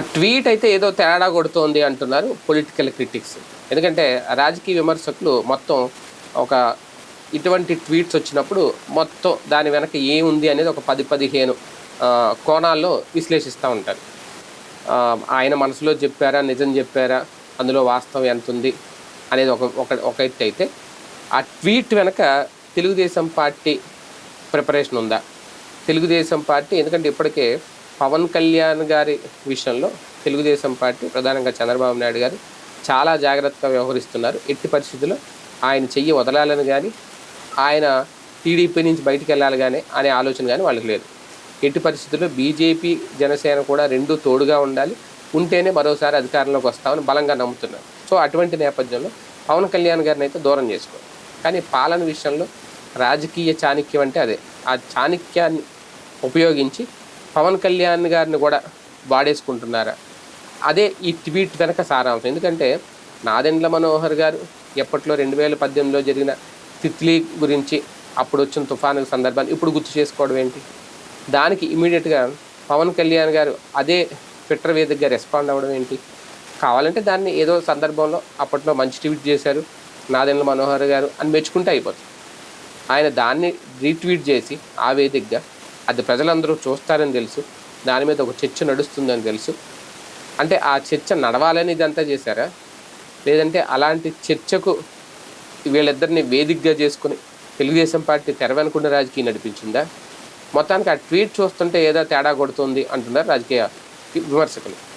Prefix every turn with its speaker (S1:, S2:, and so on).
S1: ఆ ట్వీట్ అయితే ఏదో తేడా కొడుతోంది అంటున్నారు పొలిటికల్ క్రిటిక్స్. ఎందుకంటే రాజకీయ విమర్శకులు మొత్తం ఒక ఇటువంటి ట్వీట్స్ వచ్చినప్పుడు మొత్తం దాని వెనక ఏముంది అనేది ఒక పది పదిహేను కోణాల్లో విశ్లేషిస్తూ ఉంటారు. ఆయన మనసులో చెప్పారా నిజం చెప్పారా అందులో వాస్తవం ఎంత ఉంది అనేది ఒక ఒక ఒక ఎత్తు అయితే ఆ ట్వీట్ వెనక తెలుగుదేశం పార్టీ ప్రిపరేషన్ ఉందా? తెలుగుదేశం పార్టీ ఎందుకంటే ఇప్పటికే పవన్ కళ్యాణ్ గారి విషయంలో తెలుగుదేశం పార్టీ ప్రధానంగా చంద్రబాబు నాయుడు గారు చాలా జాగ్రత్తగా వ్యవహరిస్తున్నారు. ఎట్టి పరిస్థితుల్లో ఆయన చెయ్యి వదలాలని కానీ ఆయన టీడీపీ నుంచి బయటికి వెళ్ళాలి కానీ అనే ఆలోచన కానీ వాళ్ళకి లేదు. ఎట్టి పరిస్థితుల్లో బీజేపీ జనసేన కూడా రెండు తోడుగా ఉండాలి. ఉంటేనే మరోసారి అధికారంలోకి వస్తామని బలంగా నమ్ముతున్నారు. సో అటువంటి నేపథ్యంలో పవన్ కళ్యాణ్ గారిని అయితే దూరం చేసుకోవాలి. కానీ పాలన విషయంలో రాజకీయ చాణక్యం అంటే అదే. ఆ చాణక్యాన్ని ఉపయోగించి పవన్ కళ్యాణ్ గారిని కూడా వాడేసుకుంటున్నారా? అదే ఈ ట్వీట్ వెనక సారాంశం. ఎందుకంటే నాదెండ్ల మనోహర్ గారు ఎప్పట్లో రెండు వేల పద్దెనిమిదిలో జరిగిన తిత్లీ గురించి అప్పుడు వచ్చిన తుఫాను సందర్భాన్ని ఇప్పుడు గుర్తు చేసుకోవడం ఏంటి? దానికి ఇమీడియట్గా పవన్ కళ్యాణ్ గారు అదే ట్విట్టర్ వేదికగా రెస్పాండ్ అవ్వడం ఏంటి? కావాలంటే దాన్ని ఏదో సందర్భంలో అప్పట్లో మంచి ట్వీట్ చేశారు నాదెండ్ల మనోహర్ గారు అని మెచ్చుకుంటే అయిపోతుంది. ఆయన దాన్ని రీట్వీట్ చేసి ఆ వేదికగా అది ప్రజలందరూ చూస్తారని తెలుసు. దాని మీద ఒక చర్చ నడుస్తుందని తెలుసు. అంటే ఆ చర్చ నడవాలని ఇదంతా చేశారా? లేదంటే అలాంటి చర్చకు వీళ్ళిద్దరిని వేదికగా చేసుకుని తెలుగుదేశం పార్టీ తెరవనుకున్న రాజకీయం నడిపించిందా? మొత్తానికి ఆ ట్వీట్ చూస్తుంటే ఏదో తేడా కొడుతుంది అంటున్నారు రాజకీయ విమర్శకులు.